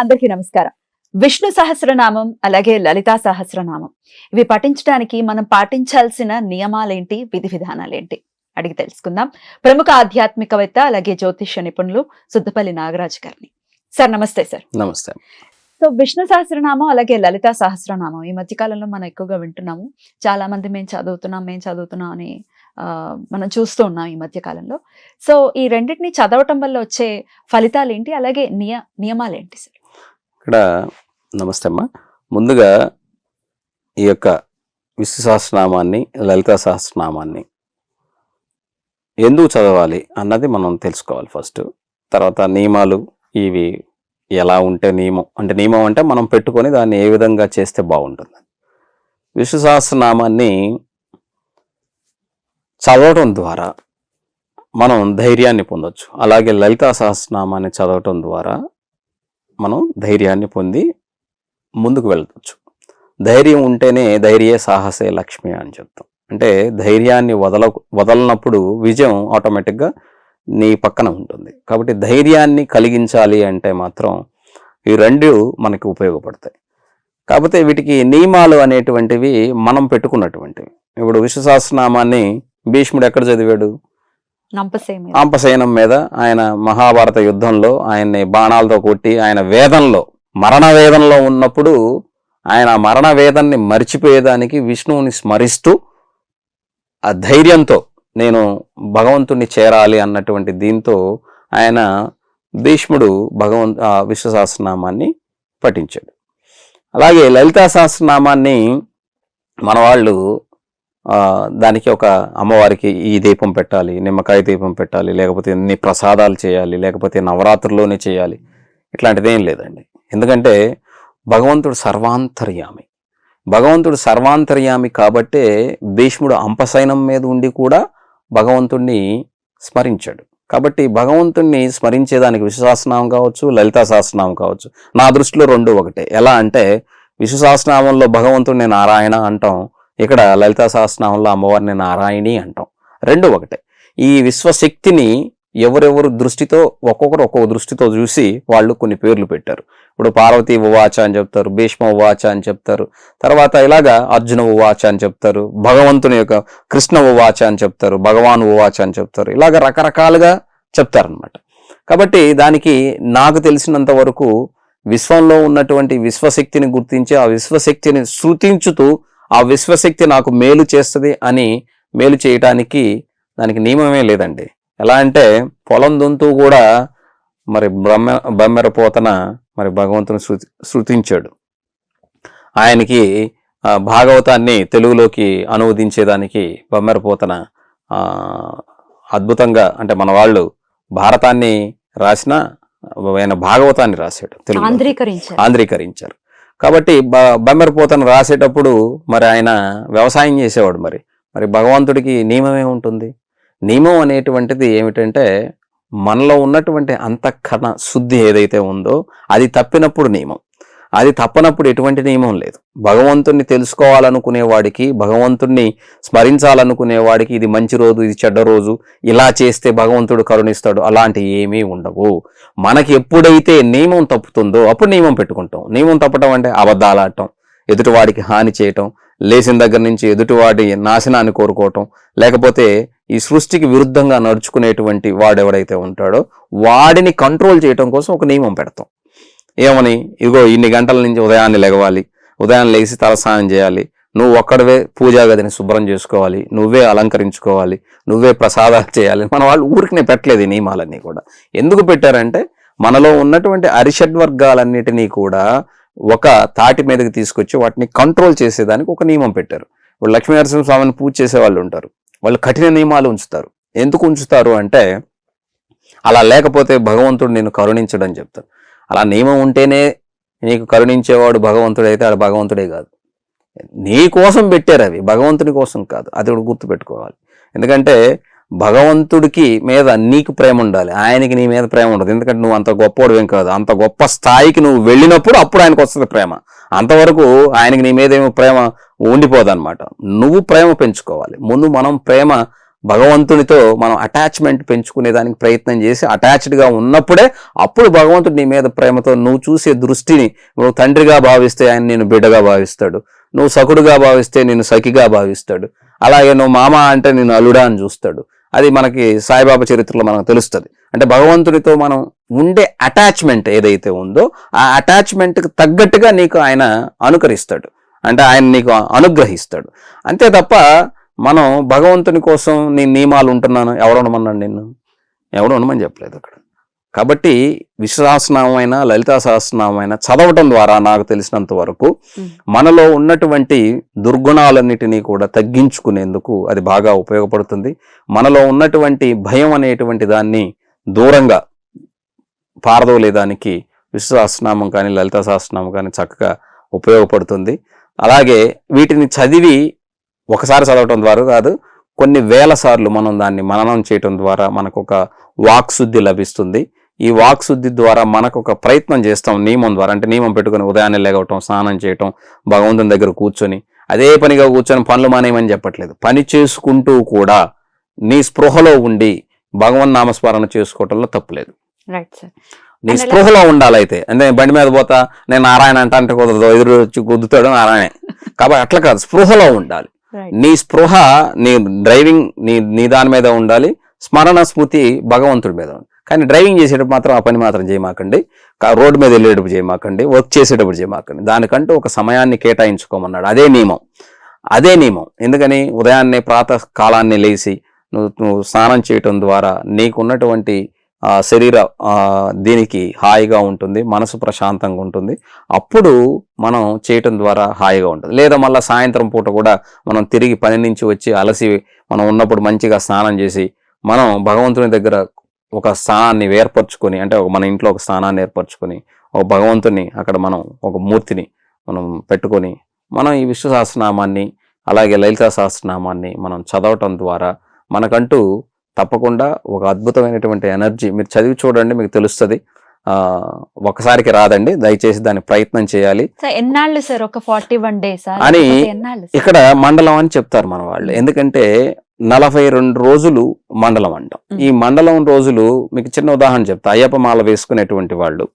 అందరికీ నమస్కారం. విష్ణు సహస్రనామం అలాగే లలితా సహస్రనామం. ఇవి పఠించడానికి మనం పాటించాల్సిన నియమాలేంటి? విధి విధానాలేంటి? అడిగి తెలుసుకుందాం. ప్రముఖ ఆధ్యాత్మికవేత్త అలాగే జ్యోతిష్య నిపుణులు సుద్దపల్లి నాగరాజు గారిని. సార్ నమస్తే సార్. నమస్తే. సో విష్ణు సహస్రనామం అలాగే లలితా సహస్రనామం ఈ మధ్య కాలంలో మనం ఎక్కువగా వింటున్నాము. చాలా మంది మేము చదువుతున్నాం మేము చదువుతున్నాం అని మనం చూస్తూ ఉన్నాం ఈ మధ్య కాలంలో. సో ఈ రెండింటిని చదవటం వల్ల వచ్చే ఫలితాలు ఏంటి అలాగే నియ నియమాలు ఏంటి సార్? ఇక్కడ నమస్తే అమ్మ. ముందుగా ఈ యొక్క విష్ణు సహస్రనామాన్ని లలితా సహస్రనామాన్ని ఎందుకు చదవాలి అన్నది మనం తెలుసుకోవాలి ఫస్ట్. తర్వాత నియమాలు ఇవి ఎలా ఉంటే నియమం అంటే నియమం అంటే మనం పెట్టుకొని దాన్ని ఏ విధంగా చేస్తే బాగుంటుంది. విష్ణు సహస్రనామాన్ని చదవటం ద్వారా మనం ధైర్యాన్ని పొందొచ్చు. అలాగే లలితా సహస్రనామాన్ని చదవటం ద్వారా మనం ధైర్యాన్ని పొంది ముందుకు వెళ్ళవచ్చు ధైర్యం ఉంటేనే ధైర్య సాహసే లక్ష్మి అని చెప్తాం. అంటే ధైర్యాన్ని వదల వదలనప్పుడు విజయం ఆటోమేటిక్గా నీ పక్కన ఉంటుంది. కాబట్టి ధైర్యాన్ని కలిగించాలి అంటే మాత్రం ఈ రెండు మనకి ఉపయోగపడతాయి. కాకపోతే వీటికి నియమాలు అనేటువంటివి మనం పెట్టుకున్నటువంటివి. ఇప్పుడు విశ్వసహస్రనామాన్ని భీష్ముడు ఎక్కడ చదివాడు? నంపసేమి మీద. ఆయన మహాభారత యుద్ధంలో ఆయన్ని బాణాలతో కొట్టి ఆయన వేదంలో మరణ వేదంలో ఉన్నప్పుడు ఆయన మరణ వేదాన్ని మర్చిపోయేదానికి విష్ణువుని స్మరిస్తూ ఆ ధైర్యంతో నేను భగవంతుణ్ణి చేరాలి అన్నటువంటి దీంతో ఆయన భీష్ముడు భగవంత్ ఆ విశ్వ సహస్రనామాన్ని పఠించాడు. అలాగే లలితా సహస్రనామాన్ని మన వాళ్ళు దానికి ఒక అమ్మవారికి ఈ దీపం పెట్టాలి నిమ్మకాయ దీపం పెట్టాలి లేకపోతే ఇన్ని ప్రసాదాలు చేయాలి లేకపోతే నవరాత్రుల్లోనే చేయాలి. ఇట్లాంటిది ఏం లేదండి. ఎందుకంటే భగవంతుడు సర్వాంతర్యామి. భగవంతుడు సర్వాంతర్యామి కాబట్టే భీష్ముడు అంపసైనం మీద ఉండి కూడా భగవంతుణ్ణి స్మరించాడు. కాబట్టి భగవంతుణ్ణి స్మరించేదానికి విశ్వశాసనామం కావచ్చు లలితా సహస్రనామం కావచ్చు నా దృష్టిలో రెండు ఒకటే. ఎలా అంటే విశ్వశాసనామంలో భగవంతుడిని నారాయణ అంటాం ఇక్కడ లలితా సహస్రనామంలో అమ్మవారిని నారాయణి అంటాం. రెండు ఒకటే. ఈ విశ్వశక్తిని ఎవరెవరు దృష్టితో ఒక్కొక్కరు ఒక్కొక్క దృష్టితో చూసి వాళ్ళు కొన్ని పేర్లు పెట్టారు. ఇప్పుడు పార్వతి ఉవాచ అని చెప్తారు భీష్మ ఉవాచ అని చెప్తారు తర్వాత ఇలాగా అర్జున ఉవాచ అని చెప్తారు భగవంతుని యొక్క కృష్ణ ఉవాచ అని చెప్తారు భగవాన్ ఉవాచ అని చెప్తారు ఇలాగ రకరకాలుగా చెప్తారనమాట కాబట్టి దానికి నాకు తెలిసినంత వరకు విశ్వంలో ఉన్నటువంటి విశ్వశక్తిని గుర్తించి ఆ విశ్వశక్తిని శృతించుతూ ఆ విశ్వశక్తి నాకు మేలు చేస్తుంది అని మేలు చేయటానికి దానికి నియమమే లేదండి. ఎలా అంటే పొలం దుంతూ కూడా మరి బ్రహ్మ బమ్మెరపోతన మరి భగవంతుని శృతి శృతించాడు. ఆయనకి భాగవతాన్ని తెలుగులోకి అనువదించేదానికి బమ్మెరపోతన అద్భుతంగా అంటే మన వాళ్ళు భారతాన్ని రాసిన ఆయన భాగవతాన్ని రాశాడు తెలుగు ఆంధ్రీకరించారు. కాబట్టి బ బమ్మెరపోతను రాసేటప్పుడు మరి ఆయన వ్యవసాయం చేసేవాడు మరి. మరి భగవంతుడికి నియమం ఏముంటుంది? నియమం అనేటువంటిది ఏమిటంటే మనలో ఉన్నటువంటి అంతఃకరణ శుద్ధి ఏదైతే ఉందో అది తప్పినప్పుడు నియమం. అది తప్పనప్పుడు ఎటువంటి నియమం లేదు. భగవంతుణ్ణి తెలుసుకోవాలనుకునేవాడికి భగవంతుణ్ణి స్మరించాలనుకునేవాడికి ఇది మంచి రోజు ఇది చెడ్డ రోజు ఇలా చేస్తే భగవంతుడు కరుణిస్తాడు అలాంటి ఏమీ ఉండవు. మనకి ఎప్పుడైతే నియమం తప్పుతుందో అప్పుడు నియమం పెట్టుకుంటాం. నియమం తప్పటం అంటే అబద్ధాలు ఆడటం ఎదుటివాడికి హాని చేయటం లేచిన దగ్గర నుంచి ఎదుటివాడి నాశనాన్ని కోరుకోవటం లేకపోతే ఈ సృష్టికి విరుద్ధంగా నడుచుకునేటువంటి వాడు ఎవడైతే ఉంటాడో వాడిని కంట్రోల్ చేయటం కోసం ఒక నియమం పెడతాం. ఏమని? ఇగో ఇన్ని గంటల నుంచి ఉదయాన్నే లెగవాలి ఉదయాన్నే లేచి తలస్నానం చేయాలి. నువ్వు ఒక్కడవే పూజా గదిని శుభ్రం చేసుకోవాలి. నువ్వే అలంకరించుకోవాలి. నువ్వే ప్రసాదాలు చేయాలి. మన వాళ్ళు ఊరికి పెట్టలేదు ఈ నియమాలన్నీ కూడా. ఎందుకు పెట్టారంటే మనలో ఉన్నటువంటి అరిషడ్ వర్గాలన్నిటినీ కూడా ఒక తాటి మీదకి తీసుకొచ్చి వాటిని కంట్రోల్ చేసేదానికి ఒక నియమం పెట్టారు. ఇప్పుడు లక్ష్మీనరసింహ స్వామిని పూజ చేసే వాళ్ళు ఉంటారు. వాళ్ళు కఠిన నియమాలు ఉంచుతారు. ఎందుకు ఉంచుతారు అంటే అలా లేకపోతే భగవంతుడు నేను కరుణించడని చెప్తాను అలా నియమం ఉంటేనే నీకు కరుణించేవాడు భగవంతుడైతే అయితే ఆడు భగవంతుడే కాదు. నీ కోసం పెట్టారు అవి భగవంతుని కోసం కాదు. అది కూడా గుర్తుపెట్టుకోవాలి. ఎందుకంటే భగవంతుడికి మీద నీకు ప్రేమ ఉండాలి. ఆయనకి నీ మీద ప్రేమ ఉండదు. ఎందుకంటే నువ్వు అంత గొప్పవాడువేం కాదు. అంత గొప్ప స్థాయికి నువ్వు వెళ్ళినప్పుడు అప్పుడు ఆయనకు వస్తుంది ప్రేమ. అంతవరకు ఆయనకి నీ మీద ఏమో ప్రేమ ఉండిపోదన్నమాట. నువ్వు ప్రేమ పెంచుకోవాలి. ముందు మనం ప్రేమ భగవంతునితో మనం అటాచ్మెంట్ పెంచుకునేదానికి ప్రయత్నం చేసి అటాచ్డ్గా ఉన్నప్పుడే అప్పుడు భగవంతుడు నీ మీద ప్రేమతో నువ్వు చూసే దృష్టిని నువ్వు తండ్రిగా భావిస్తే ఆయన నేను బిడ్డగా భావిస్తాడు. నువ్వు సకుడుగా భావిస్తే నేను సఖిగా భావిస్తాడు. అలాగే నువ్వు మామ అంటే నేను అల్లుడా అని చూస్తాడు. అది మనకి సాయిబాబా చరిత్రలో మనకు తెలుస్తుంది. అంటే భగవంతుడితో మనం ఉండే అటాచ్మెంట్ ఏదైతే ఉందో ఆ అటాచ్మెంట్కి తగ్గట్టుగా నీకు ఆయన అనుకరిస్తాడు. అంటే ఆయన నీకు అనుగ్రహిస్తాడు. అంతే తప్ప మనం భగవంతుని కోసం నీ నియమాలు ఉంటున్నాను. ఎవరు ఉండమన్నాడు నిన్ను? ఎవరు ఉండమని చెప్పలేదు అక్కడ. కాబట్టి విశ్వాసనామైన లలితా సహస్రనామైన చదవటం ద్వారా నాకు తెలిసినంత వరకు. మనలో ఉన్నటువంటి దుర్గుణాలన్నిటినీ కూడా తగ్గించుకునేందుకు అది బాగా ఉపయోగపడుతుంది. మనలో ఉన్నటువంటి భయం అనేటువంటి దాన్ని దూరంగా పారదోలేదానికి విశ్వాసనామం కానీ లలితా సహస్రనామం కానీ చక్కగా ఉపయోగపడుతుంది. అలాగే వీటిని చదివి ఒకసారి చదవటం ద్వారా కాదు కొన్ని వేల సార్లు మనం దాన్ని మననం చేయటం ద్వారా మనకు ఒక వాక్శుద్ధి లభిస్తుంది. ఈ వాక్శుద్ధి ద్వారా మనకు ఒక ప్రయత్నం చేస్తాం నియమం ద్వారా అంటే నియమం పెట్టుకొని ఉదయాన్నే లేగవటం స్నానం చేయటం భగవంతుని దగ్గర కూర్చొని అదే పనిగా కూర్చొని పనులు మానేయమని చెప్పట్లేదు. పని చేసుకుంటూ కూడా నీ స్పృహలో ఉండి భగవన్ నామస్మరణ చేసుకోవటంలో తప్పులేదు. నీ స్పృహలో ఉండాలైతే అంటే బండి మీద పోతా నేను నారాయణ అంట అంటే కుదరదు ఎదురు వచ్చి కుదుతాడు నారాయణ. కాబట్టి అట్లా కాదు స్పృహలో ఉండాలి. నీ స్పృహ నీ డ్రైవింగ్ నీ నీ దాని మీద ఉండాలి. స్మరణ స్మృతి భగవంతుడి మీద ఉంది కానీ డ్రైవింగ్ చేసేటప్పుడు మాత్రం ఆ పని మాత్రం చేయమాకండి. రోడ్డు మీద వెళ్ళేటప్పుడు చేయమాకండి. వర్క్ చేసేటప్పుడు చేయమాకండి. దానికంటూ ఒక సమయాన్ని కేటాయించుకోమన్నాడు. అదే నియమం. అదే నియమం. ఎందుకని? ఉదయాన్నే ప్రాతకాలాన్ని లేచి నువ్వు నువ్వు స్నానం చేయటం ద్వారా నీకున్నటువంటి శరీర దీనికి హాయిగా ఉంటుంది మనసు ప్రశాంతంగా ఉంటుంది. అప్పుడు మనం చేయటం ద్వారా హాయిగా ఉంటుంది. లేదా మళ్ళీ సాయంత్రం పూట కూడా మనం తిరిగి పని నుంచి వచ్చి అలసి మనం ఉన్నప్పుడు మంచిగా స్నానం చేసి మనం భగవంతుని దగ్గర ఒక స్థానాన్ని ఏర్పరచుకొని అంటే ఒక మన ఇంట్లో ఒక స్థానాన్ని ఏర్పరచుకొని ఒక భగవంతుని అక్కడ మనం ఒక మూర్తిని మనం పెట్టుకొని మనం ఈ విశ్వ సహస్రనామాన్ని అలాగే లలితా సహస్రనామాన్ని మనం చదవటం ద్వారా మనకంటూ తప్పకుండా ఒక అద్భుతమైనటువంటి ఎనర్జీ. మీరు చదివి చూడండి మీకు తెలుస్తుంది. ఆ, ఒకసారికి రాదండి. దయచేసి దాని ప్రయత్నం చేయాలి. ఎన్నాళ్ళు సార్? ఒక ఫార్టీ వన్ డేస్ అని? ఇక్కడ మండలం అని చెప్తారు మన వాళ్ళు. ఎందుకంటే నలభై రెండు రోజులు మండలం అంటాం. ఈ మండలం రోజులు మీకు చిన్న ఉదాహరణ చెప్తా. అయ్యప్ప మాల వేసుకునేటువంటి వాళ్ళు.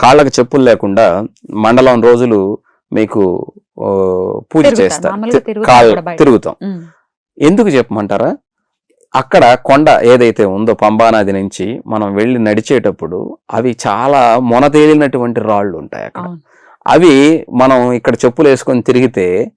కాళ్ళకి చెప్పులు లేకుండా మండలం రోజులు మీకు పూజ. చేస్తారు. కాళ్ళు. తిరుగుతాం. ఎందుకు చెప్పమంటారా? అక్కడ కొండ ఏదైతే ఉందో పంబానది నుంచి మనం వెళ్ళి నడిచేటప్పుడు అవి చాలా మొనతేలినటువంటి రాళ్ళు ఉంటాయి అక్కడ. అవి మనం ఇక్కడ చెప్పులు వేసుకొని తిరిగితే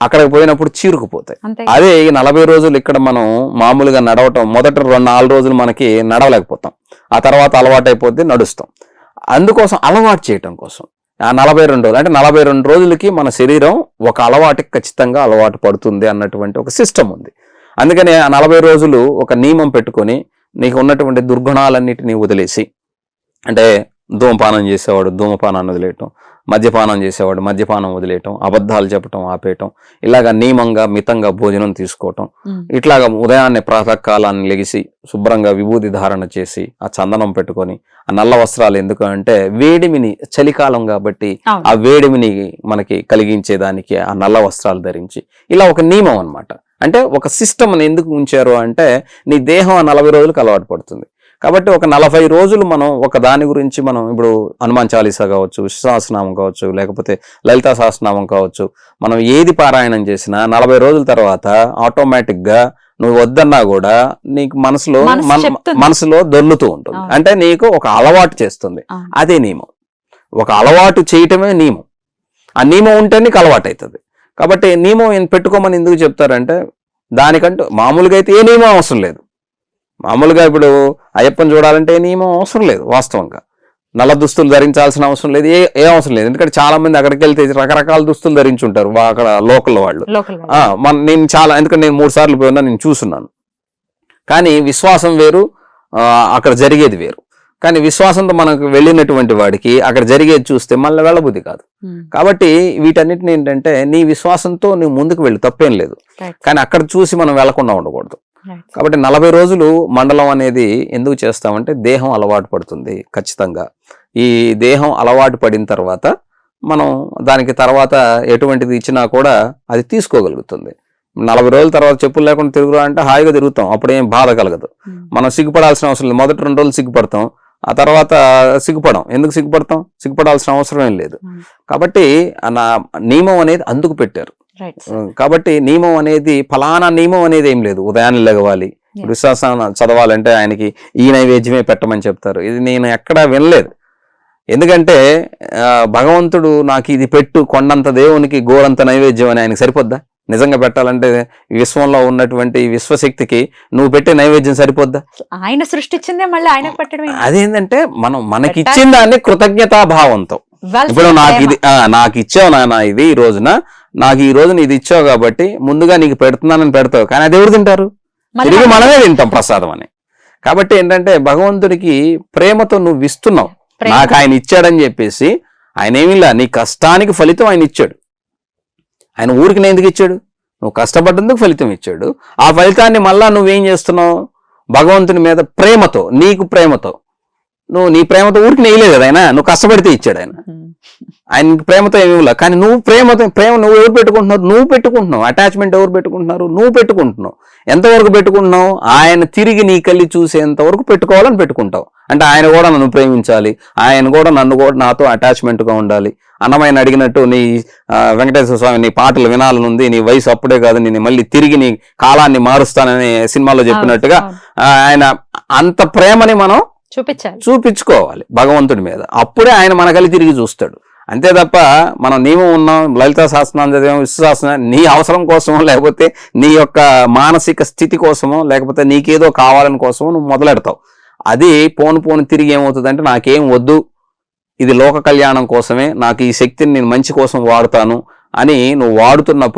అక్కడికి పోయినప్పుడు చీరుకుపోతాయి. అదే ఈ నలభై రోజులు ఇక్కడ మనం మామూలుగా నడవటం మొదటి రెండు నాలుగు రోజులు మనకి నడవలేకపోతాం. ఆ తర్వాత అలవాటు అయిపోతే నడుస్తాం. అందుకోసం అలవాటు చేయటం కోసం. ఆ నలభై రెండు రోజులు అంటే నలభై రెండు రోజులకి మన శరీరం ఒక అలవాటుకి ఖచ్చితంగా అలవాటు పడుతుంది అన్నటువంటి ఒక సిస్టమ్ ఉంది. అందుకని ఆ నలభై రోజులు ఒక నియమం పెట్టుకొని నీకు ఉన్నటువంటి దుర్గుణాలన్నిటినీ వదిలేసి అంటే ధూమపానం చేసేవాడు ధూమపానాన్ని వదిలేయటం మద్యపానం చేసేవాడు మద్యపానం వదిలేయటం అబద్ధాలు చెప్పటం ఆపేయటం ఇలాగ నియమంగా మితంగా భోజనం తీసుకోవటం. ఇట్లాగా ఉదయాన్నే ప్రాతకాలాన్ని లెగిసి శుభ్రంగా విభూది ధారణ చేసి ఆ చందనం పెట్టుకొని ఆ నల్ల వస్త్రాలు ఎందుకు అంటే వేడిమిని చలికాలం కాబట్టి. ఆ వేడిమిని మనకి కలిగించేదానికి ఆ నల్ల వస్త్రాలు ధరించి ఇలా ఒక నియమం అన్నమాట. అంటే ఒక సిస్టమ్ ఎందుకు ఉంచారు అంటే నీ దేహం నలభై రోజులకు అలవాటు పడుతుంది కాబట్టి ఒక నలభై రోజులు మనం ఒక దాని గురించి మనం ఇప్పుడు హనుమాన్ చాలీసా కావచ్చు విశ్వాసనామం కావచ్చు లేకపోతే లలితా సహస్రనామం కావచ్చు మనం ఏది పారాయణం చేసినా నలభై రోజుల తర్వాత ఆటోమేటిక్గా నువ్వు వద్దన్నా కూడా నీకు మనసులో. మనసులో దొర్లుతూ ఉంటుంది. అంటే నీకు ఒక అలవాటు చేస్తుంది. అదే నియమం ఒక అలవాటు చేయటమే నియమం ఆ నియమం ఉంటే నీకు అలవాటు అవుతుంది కాబట్టి నియమం పెట్టుకోమని ఎందుకు చెప్తారంటే దానికంటూ మామూలుగా అయితే ఏ నియమం అవసరం లేదు. మామూలుగా ఇప్పుడు అయ్యప్పని చూడాలంటే ఏ నియమం అవసరం లేదు వాస్తవంగా. నల్ల దుస్తులు ధరించాల్సిన అవసరం లేదు ఏ ఏ అవసరం లేదు. ఎందుకంటే చాలా మంది అక్కడికి వెళ్తే రకరకాల దుస్తులు ధరించుంటారు వా- అక్కడ లోకల్ వాళ్ళు. మన నేను చాలా ఎందుకంటే నేను మూడు సార్లు పోయినా నేను చూస్తున్నాను. కానీ విశ్వాసం వేరు అక్కడ జరిగేది వేరు. కానీ విశ్వాసంతో మనకు వెళ్ళినటువంటి వాడికి అక్కడ జరిగేది చూస్తే మళ్ళీ వెళ్ళబుద్ధి కాదు. కాబట్టి వీటన్నిటిని ఏంటంటే నీ విశ్వాసంతో నువ్వు ముందుకు వెళ్ళు తప్పేం లేదు. కానీ అక్కడ చూసి మనం వెళ్ళకుండా ఉండకూడదు. కాబట్టి నలభై రోజులు మండలం అనేది ఎందుకు చేస్తామంటే దేహం అలవాటు పడుతుంది ఖచ్చితంగా. ఈ దేహం అలవాటు పడిన తర్వాత మనం దానికి తర్వాత ఎటువంటిది ఇచ్చినా కూడా అది తీసుకోగలుగుతుంది. నలభై రోజుల తర్వాత చెప్పులు లేకుండా తిరుగురా అంటే హాయిగా తిరుగుతాం అప్పుడు ఏం బాధ కలగదు. ఉమ్. మనం సిగ్గుపడాల్సిన అవసరం లేదు. మొదటి రెండు రోజులు సిగ్గుపడతాం. ఆ తర్వాత సిగ్గుపడం. ఎందుకు సిగ్గుపడతాం? సిగ్గుపడాల్సిన అవసరం ఏం లేదు. కాబట్టి ఆ నా నియమం అనేది అందుకు పెట్టారు. కాబట్టి నియమం అనేది ఫలానా నియమం అనేది ఏం లేదు. ఉదయాన్నే లెగవాలి. విశ్వాసం చదవాలంటే ఆయనకి ఈ నైవేద్యమే పెట్టమని చెప్తారు. ఇది నేను ఎక్కడా వినలేదు. ఎందుకంటే భగవంతుడు నాకు ఇది పెట్టు కొండంత దేవునికి గోరంత నైవేద్యం అని ఆయనకి సరిపోద్దా? నిజంగా పెట్టాలంటే విశ్వంలో ఉన్నటువంటి విశ్వశక్తికి నువ్వు పెట్టే నైవేద్యం సరిపోద్దా? ఆయన సృష్టించిందే మళ్ళీ ఆయన పెట్టడమే. అదేంటంటే మనం మనకి. ఇచ్చిన దాన్ని కృతజ్ఞతా భావంతో ఇప్పుడు నాకు. ఇది ఆ, నాకు ఇచ్చావు నాన్న ఇది ఈ రోజున నాకు ఈ రోజున ఇది ఇచ్చావు కాబట్టి ముందుగా నీకు పెడుతున్నానని పెడతావు. కానీ అది ఎవరు తింటారు? తిరిగి మనం మనమే తింటాం ప్రసాదం అని. కాబట్టి ఏంటంటే భగవంతుడికి ప్రేమతో నువ్వు ఇస్తున్నావు. నాకు ఆయన ఇచ్చాడని చెప్పేసి ఆయన ఏమిలా నీ కష్టానికి ఫలితం ఆయన ఇచ్చాడు. ఆయన ఊరికి ఎందుకు ఇచ్చాడు? నువ్వు కష్టపడ్డందుకు ఫలితం ఇచ్చాడు. ఆ ఫలితాన్ని మళ్ళా నువ్వేం చేస్తున్నావు? భగవంతుని మీద ప్రేమతో నీకు ప్రేమతో నువ్వు నీ ప్రేమతో ఊరికి నెయ్యలేదు కదా ఆయన. నువ్వు కష్టపడితే ఇచ్చాడు ఆయన. ఆయన ప్రేమతో ఏమి ఇవ్వలే. కానీ నువ్వు ప్రేమతో ప్రేమ నువ్వు ఎవరు పెట్టుకుంటున్నారు నువ్వు పెట్టుకుంటున్నావు. అటాచ్మెంట్ ఎవరు పెట్టుకుంటున్నారు? నువ్వు పెట్టుకుంటున్నావు. ఎంతవరకు పెట్టుకుంటున్నావు? ఆయన తిరిగి నీ కళ్ళి చూసేంత వరకు పెట్టుకోవాలని పెట్టుకుంటావు. అంటే ఆయన కూడా నన్ను ప్రేమించాలి. ఆయన కూడా నన్ను కూడా నాతో attachment గా ఉండాలి. అన్నమైన అడిగినట్టు నీ వెంకటేశ్వర స్వామి నీ పాటలు వినాలనుంది. నీ వయసు అప్పుడే కాదు. నేను మళ్ళీ తిరిగి నీ కాలాన్ని మారుస్తానని సినిమాలో చెప్పినట్టుగా ఆయన అంత ప్రేమని మనం చూపించాలి. చూపించుకోవాలి భగవంతుడి మీద. అప్పుడే ఆయన మన కలిగి తిరిగి చూస్తాడు. అంతే తప్ప మనం నియమం ఉన్నాం లలితా శాస్త్రం చదివాం విశ్వశాస్త్రం నీ అవసరం కోసమో లేకపోతే నీ యొక్క మానసిక స్థితి కోసమో లేకపోతే నీకేదో కావాలని కోసమో నువ్వు మొదలెడతావు. అది పోను పోను తిరిగి ఏమవుతుందంటే నాకేం వద్దు ఇది లోక కళ్యాణం కోసమే నాకు ఈ శక్తిని నేను మంచి కోసం వాడుతాను అని నువ్వు వాడుతున్నప్పుడు